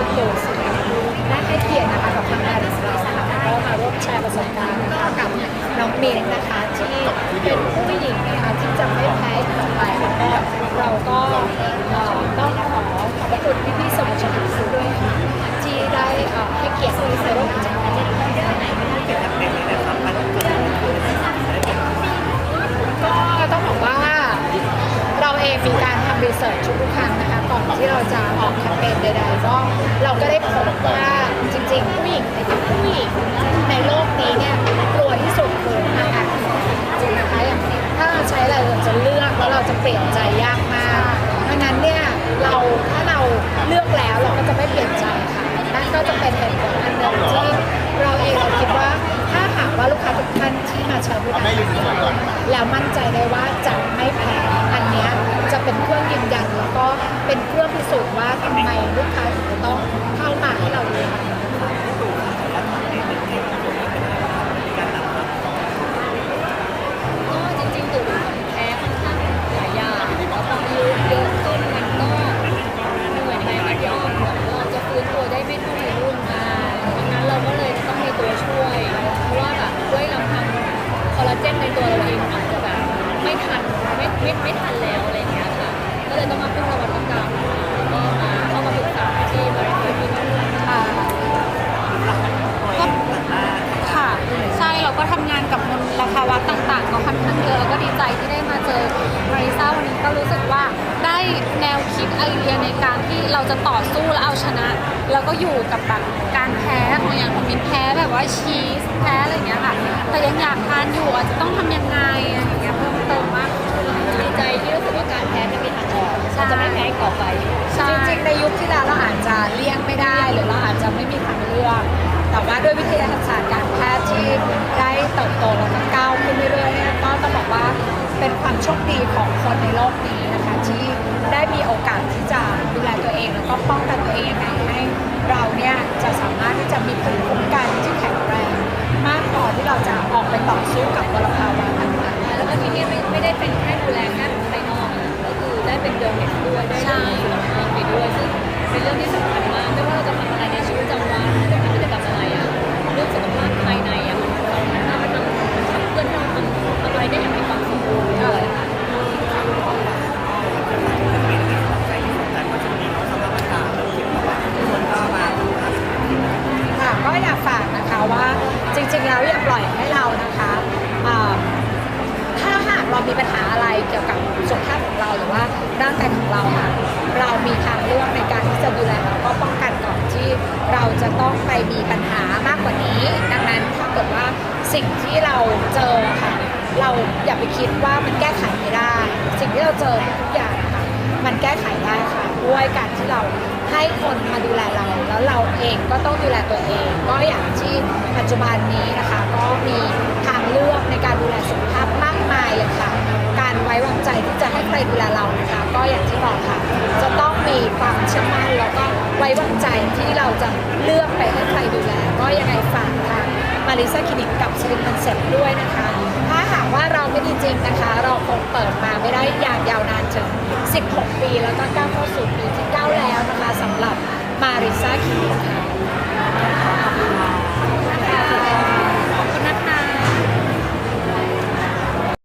คุณโยสิได้ให้เกียรตินะคะกับทางงานของเรานะคะก็มาร่วมแชร์ประสบการณ์นะคะกับน้องมินนะคะที่เป็นผู้หญิงนะคะที่จะไม่แพ้กต่อไปแล้วก็เราก็ต้องขอขอบพระคุณพี่ๆสมุทรสาครด้วยค่ะที่ได้ให้เกียรติที่มาร่วมกิจกรรมนี้ก็ต้องบอกว่าเราเองมีการทำรีเสิร์ชทุกครั้งนะคะก่อนที่เราจะ มใดๆก็เราก็ได้พบว่าจริงๆ ผู้หญิงในผู้หญิงในโลกนี้เนี่ยกลัวที่สุดคืออาหารจริงนะคะอย่างถ้าเราใช้อะไรเราจะเลือกแล้วเราจะเปลี่ยนใจยากมากเพราะฉะนั้นเนี่ยเราถ้าเราเลือกแล้วเราก็จะไม่เปลี่ยนใจค่ะนั่นก็จะเป็นเหตุผลอันหนึ่งที่เราเองเราคิดว่าถ้าหากว่าลูกค้าทุกท่านที่มาใช้บริการแล้วมั่นใจได้ว่าจะไม่ ก็เลยต้องมาพึ่งนวัตกรรมแล้วก็มาเข้ามาปรึกษาที่บริษัทที่นี่ค่ะ ก็ค่ะ ใช่เราก็ทำงานกับมลภาวะต่างๆ ก็ค่อนข้างเยอะแล้วก็ดีใจที่ได้มาเจอมาริซ่าวันนี้ก็รู้สึกว่าได้แนวคิดไอเดียในการที่เราจะต่อสู้และเอาชนะ แล้วก็อยู่กับแบบการแพ้ของอย่างของมินแพ้แบบว่าชีสแพ้อะไรอย่างเงี้ยค่ะ แต่ยังอยากทานอยู่อาจจะต้องทำยังไงอะไรอย่างเงี้ย เพิ่มเติมมากขึ้นดีใจที่รู้สึกว่าการแพ้ไม่มีทางออกใช่เราจะไม่แพ้อีกต่อไปใช่จริงๆ ในยุคที่แล้วเราอาจจะเลี่ยงไม่ได้หรือเราอาจจะไม่มีทางเลือก แต่ว่าด้วยวิทยาศาสตร์การแพทย์ที่ได้เติบโตแล้วก็ก้าวขึ้นเรื่อยๆเนี่ยก็ต้องบอกว่าเป็นความโชคดีของคนในโลกนี้นะคะที่ได้มีโอกาสที่จะดูแลตัวเองแล้วก็ป้องกันตัวเองยังไงให้เราเนี่ยจะสามารถที่จะมีภูมิคุ้มกันที่แข็งแรง มากพอที่เราจะออกไปต่อสู้กับมลภาวะ ไม่ได้เป็นแค่ดูแลแค่ภายนอกอะก็คือได้เป็นเดินเนสด้วยได้ใมีปัญหาอะไรเกี่ยวกับสุขภาพของเราหรือว่าร่างกายของเราค่ะเรามีทางเลือกในการที่จะดูแลแล้วก็ป้องกันก่อนที่เราจะต้องไปมีปัญหามากกว่านี้ ดังนั้นถ้าเกิดว่าสิ่งที่เราเจอค่ะเราอย่าไปคิดว่ามันแก้ไขไม่ได้ สิ่งที่เราเจอทุกอย่างค่ะมันแก้ไขได้ค่ะด้วยการที่เราให้คนมาดูแลเรา แล้วเราเองก็ต้องดูแลตัวเอง ก็อย่างที่ปัจจุบันนี้นะคะ ก็มีทางเลือกในการดูแล ไว้วางใจที่เราจะเลือกไปให้ใครดูแล ก็ยังไงฝากทางมาริซาคลินิกกับสลิมคอนเซ็ปต์ด้วยนะคะ ถ้าหากว่าเราไม่ดีจริงนะคะ เราคงเปิดมาไม่ได้อย่างยาวนานถึง 16 ปีแล้วก็ก้าวเข้าสู่ปีที่ 9 แล้วนะคะสำหรับมาริซาคลินิกค่ะ